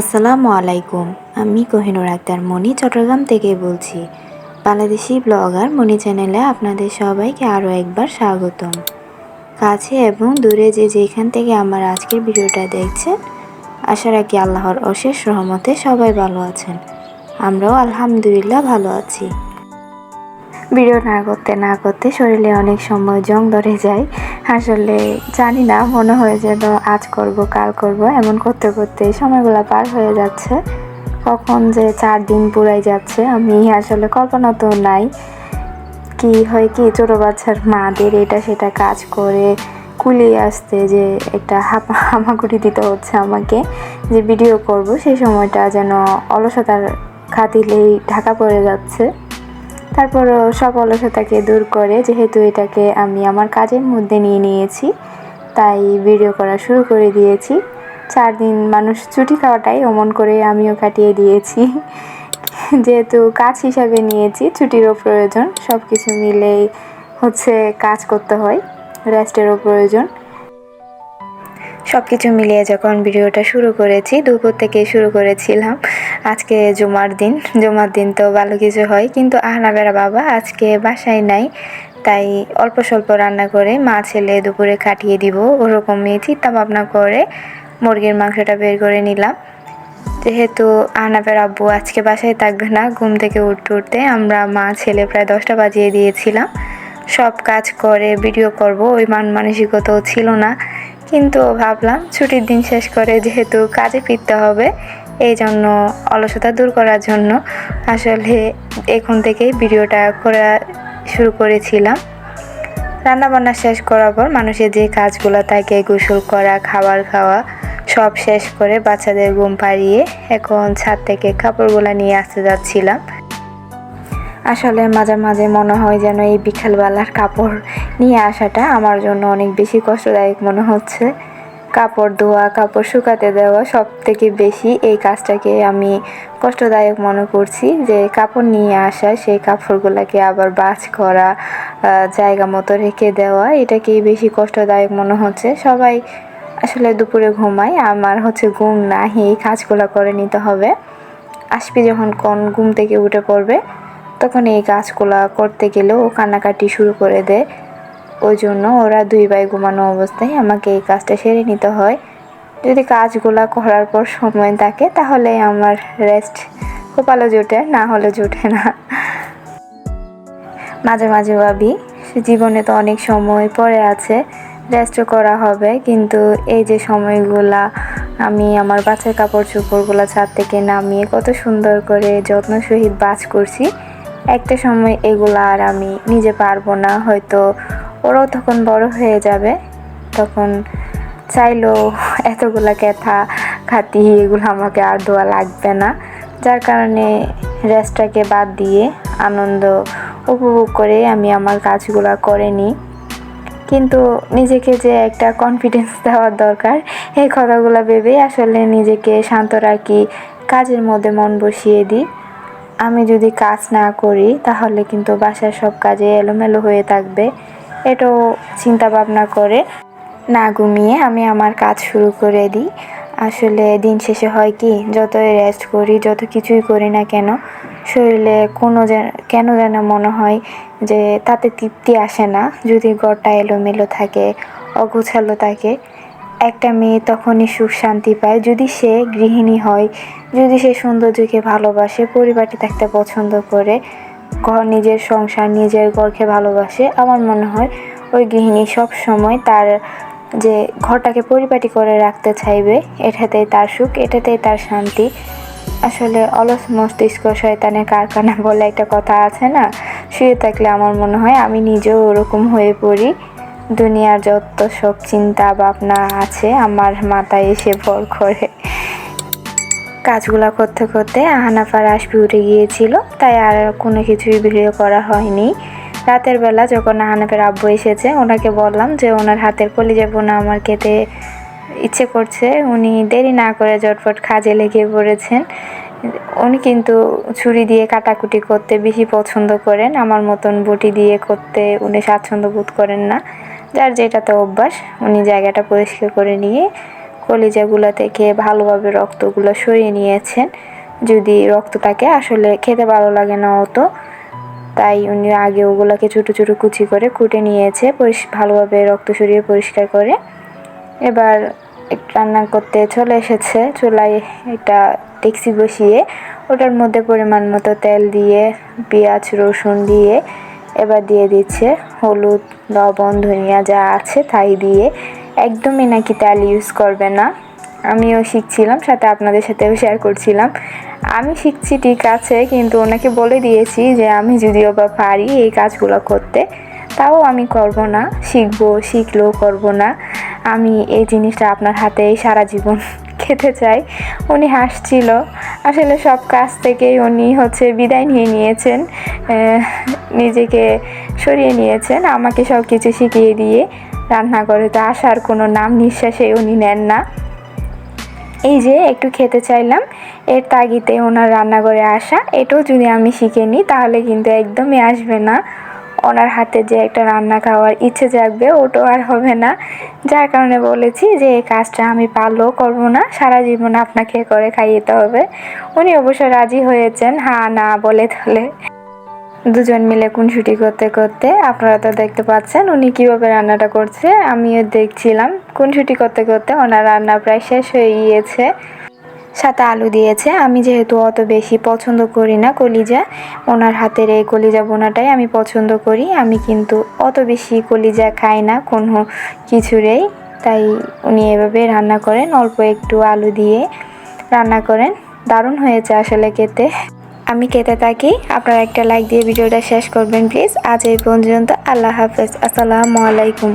আসসালামু আলাইকুম, আমি কোহিনুর আক্তার মনি চট্টগ্রাম থেকে বলছি। বাংলাদেশি ব্লগার মনি চ্যানেলে আপনাদের সবাইকে আরও একবার স্বাগতম। কাছে এবং দূরে যে যেখান থেকে আমার আজকের ভিডিওটা দেখছেন, আশা রাখি আল্লাহর অশেষ রহমতে সবাই ভালো আছেন। আমরাও আলহামদুলিল্লাহ ভালো আছি। ভিডিও না করতে না করতে শরীরে অনেক সময় জং ধরে যায়। আসলে জানি না, মনে হয় যেন আজ করব, কাল করব, এমন করতে করতে সময়গুলো পার হয়ে যাচ্ছে। কখন যে চার দিন পুরাই যাচ্ছে, আমি আসলে কল্পনা তো নাই কি হয় কি, ছোটো বাচ্চার মাদের এটা সেটা কাজ করে কুলিয়ে আসতে যে একটা হাপা, হামাগুড়ি দিতে হচ্ছে আমাকে যে ভিডিও করব, সেই সময়টা যেন অলসতার খাতিলেই ঢাকা পড়ে যাচ্ছে। তারপরও সব অলসতাকে দূর করে, যেহেতু এটাকে আমি আমার কাজের মধ্যে নিয়ে নিয়েছি, তাই ভিডিও করা শুরু করে দিয়েছি। চার দিন মানুষ ছুটি খাওয়াটাই অমন করে আমিও কাটিয়ে দিয়েছি। যেহেতু কাজ হিসাবে নিয়েছি, ছুটিরও প্রয়োজন সব কিছু মিলেই হচ্ছে কাজ করতে হয় রেস্টেরও প্রয়োজন। সব কিছু মিলিয়ে যখন ভিডিওটা শুরু করেছি, দুপুর থেকে শুরু করেছিলাম। আজকে জুমার দিন জুমার দিন তো ভালো কিছু হয়, কিন্তু আহনাবেরা বাবা আজকে বাসায় নাই, তাই অল্প স্বল্প রান্না করে মা ছেলে দুপুরে কাটিয়ে দিব, ওরকমই চিন্তা ভাবনা করে মুরগির মাংসটা বের করে নিলাম। যেহেতু আহনাবের আব্বু আজকে বাসায় থাকবে না, ঘুম থেকে উঠতে উঠতে আমরা মা ছেলে প্রায় দশটা বাজিয়ে দিয়েছিলাম। সব কাজ করে ভিডিও করব, ওই মান মানসিকতাও ছিল না। কিন্তু ভাবলাম ছুটির দিন শেষ করে যেহেতু কাজে ফিরতে হবে, এই জন্য অলসতা দূর করার জন্য আসলে এখন থেকেই ভিডিওটা করা শুরু করেছিলাম। রান্নাবান্না শেষ করার পর মানুষের যে কাজগুলো থাকে, গোসল করা, খাবার খাওয়া, সব শেষ করে বাচ্চাদের ঘুম পাড়িয়ে এখন ছাদ থেকে কাপড়গুলো নিয়ে আসতে যাচ্ছিলাম। আসলে মাঝে মাঝে মনে হয় যেন এই বিকালবেলার কাপড় নিয়ে আসাটা আমার জন্য অনেক বেশি কষ্টদায়ক মনে হচ্ছে। কাপড় ধোয়া, কাপড় শুকাতে দেওয়া সব থেকে বেশি এই কাজটাকে আমি কষ্টদায়ক মনে করছি যে কাপড় নিয়ে আসা, সেই কাপড়গুলোকে আবার বাজ করা জায়গা মতো রেখে দেওয়া, এটাকেই বেশি কষ্টদায়ক মনে হচ্ছে। সবাই আসলে দুপুরে ঘুমায়, আমার হচ্ছে ঘুম না, এই কাজগুলো করে নিতে হবে। আসবি যখন, কোন, ঘুম থেকে উঠে পড়বে। তখন এই কাজগুলো করতে গেলেও কান্নাকাটি শুরু করে দেয়। ওই জন্য ওরা দুই ভাই ঘুমানো অবস্থায় আমাকে এই কাজটা সেরে নিতে হয়। যদি কাজগুলো করার পর সময় থাকে, তাহলে আমার রেস্ট কপালে জোটে, না হলে জোটে না। মাঝে মাঝে ভাবি, জীবনে তো অনেক সময় পরে আছে রেস্ট করা হবে, কিন্তু এই যে সময়গুলা, আমি আমার বাচ্চার কাপড় চোপড়গুলো ছাদ থেকে নামিয়ে কত সুন্দর করে যত্ন সহিত বাজ করছি একটা সময় এগুলো আর আমি নিজে পারব না, হয়তো ওরাও তখন বড় হয়ে যাবে, তখন চাইলেও এতগুলা ক্যাথা খাতি এগুলো আমাকে আর দোয়া লাগবে না। যার কারণে রেস্টটাকে বাদ দিয়ে আনন্দ উপভোগ করে আমি আমার কাজগুলো করে নিই। কিন্তু নিজেকে যে একটা কনফিডেন্স দেওয়ার দরকার, এই কথাগুলো ভেবেই আসলে নিজেকে শান্ত রাখি, কাজের মধ্যে মন বসিয়ে দিই। আমি যদি কাজ না করি, তাহলে কিন্তু বাসার সব কাজে এলোমেলো হয়ে থাকবে। এটাও চিন্তা ভাবনা করে না ঘুমিয়ে আমি আমার কাজ শুরু করে দিই। আসলে দিন শেষে হয় কি, যতই রেস্ট করি, যত কিছুই করি না কেন, শরীরে কোনো কেন যেন মনে হয় যে তাতে তৃপ্তি আসে না। যদি গড়টা এলোমেলো থাকে, অগোছালো থাকে একটা মেয়ে তখনই সুখ শান্তি পায় যদি সে গৃহিণী হয়, যদি সে সৌন্দর্যকে ভালোবাসে পরিবারটি থাকতে পছন্দ করে, ঘর, নিজের সংসার, নিজের ঘরকে ভালোবাসে, আমার মনে হয় ওই গৃহিণী সব সময় তার যে ঘরটাকে পরিপাটি করে রাখতে চাইবে, এটাতেই তার সুখ, এটাতেই তার শান্তি। আসলে অলস মস্তিষ্ক শয়তানের কারখানা বলে একটা কথা আছে না? শুয়ে থাকলে আমার মনে হয় আমি নিজেও ওরকম হয়ে পড়ি। দুনিয়ার যত সব চিন্তা ভাবনা আছে, আমার মাথায় এসে ভর করে। কাজগুলো করতে করতে আহানাফার আসবি উঠে গিয়েছিল, তাই আর কোনো কিছুই ভিডিও করা হয়নি। রাতের বেলা যখন আহানাফের আব্বু এসেছে, ওনাকে বললাম যে, ওনার হাতের কলিজা বোনা আমার খেতে ইচ্ছে করছে। উনি দেরি না করে জটফট কাজে লেগে পড়েছেন। উনি কিন্তু ছুরি দিয়ে কাটাকুটি করতে বেশি পছন্দ করেন, আমার মতন বটি দিয়ে করতে উনি স্বাচ্ছন্দ্য বোধ করেন না। যার যেটাতে অভ্যাস, উনি জায়গাটা পরিষ্কার করে নিয়ে কলিজাগুলো থেকে ভালোভাবে রক্তগুলো সরিয়ে নিয়েছেন। যদি রক্ত থাকে আসলে খেতে ভালো লাগে না অত তাই উনি আগে ওগুলোকে ছোটো ছোটো কুচি করে কুটে নিয়েছে পরিষ- ভালোভাবে রক্ত সরিয়ে পরিষ্কার করে। এবার রান্না করতে চলে এসেছে, চুলায় একটা ডেক্সি বসিয়ে, ওটার মধ্যে পরিমাণ মতো তেল দিয়ে, পেঁয়াজ, রসুন দিয়ে এবার দিয়ে দিচ্ছে হলুদ, লবণ, ধনিয়া যা আছে তাই দিয়ে। একদমই নাকি তেল ইউজ করবে না। আমিও শিখছিলাম, সাথে আপনাদের সাথেও শেয়ার করছিলাম। আমি শিখছি ঠিক আছে, কিন্তু ওনাকে বলে দিয়েছি যে আমি যদিও বা পারি এই কাজগুলো করতে, তাও আমি করব না। শিখব, শিখলেও করব না। আমি এই জিনিসটা আপনার হাতেই সারা জীবন খেতে চাই। উনি হাসছিল। আসলে সব কাজ থেকেই উনি হচ্ছে বিদায় নিয়ে নিয়েছেন। নিজেকে সরিয়ে নিয়েছেন, আমাকে সব কিছু শিখিয়ে দিয়ে রান্না করে। তো আসার কোনো নাম নিঃশ্বাসে উনি নেন না। এই যে একটু খেতে চাইলাম, এর তাগিতে ওনার রান্নাঘরে আসা, এটাও যদি আমি শিখে নিই, তাহলে কিন্তু একদমই আসবে না। ওনার হাতে যে একটা রান্না খাওয়ার ইচ্ছে জাগবে, ওটাও আর হবে না। যার কারণে বলেছি যে, এই কাজটা আমি পারলেও করব না। সারা জীবন আপনাকে করে খাইয়েতে হবে। উনি অবশ্য রাজি হয়েছেন হ্যাঁ না বলে তাহলে। দুজন মিলে খুনসুটি করতে করতে আপনারা তো দেখতে পাচ্ছেন উনি কীভাবে রান্নাটা করছে, আমিও দেখছিলাম খুনসুটি করতে করতে ওনার রান্না প্রায় শেষ হয়ে গিয়েছে। সাথে আলু দিয়েছে, আমি যেহেতু অত বেশি পছন্দ করি না কলিজা, ওনার হাতের এই কলিজা বোনাটাই আমি পছন্দ করি, আমি কিন্তু অত বেশি কলিজা খাই না কোনো কিছুরেই, তাই উনি এভাবে রান্না করেন, অল্প একটু আলু দিয়ে রান্না করেন, দারুণ হয়েছে আসলে খেতে। আমি খেতে থাকি। আপনারা একটা লাইক দিয়ে ভিডিওটা শেষ করবেন প্লিজ আজ এই পর্যন্ত। আল্লাহ হাফেজ। আসসালামু আলাইকুম।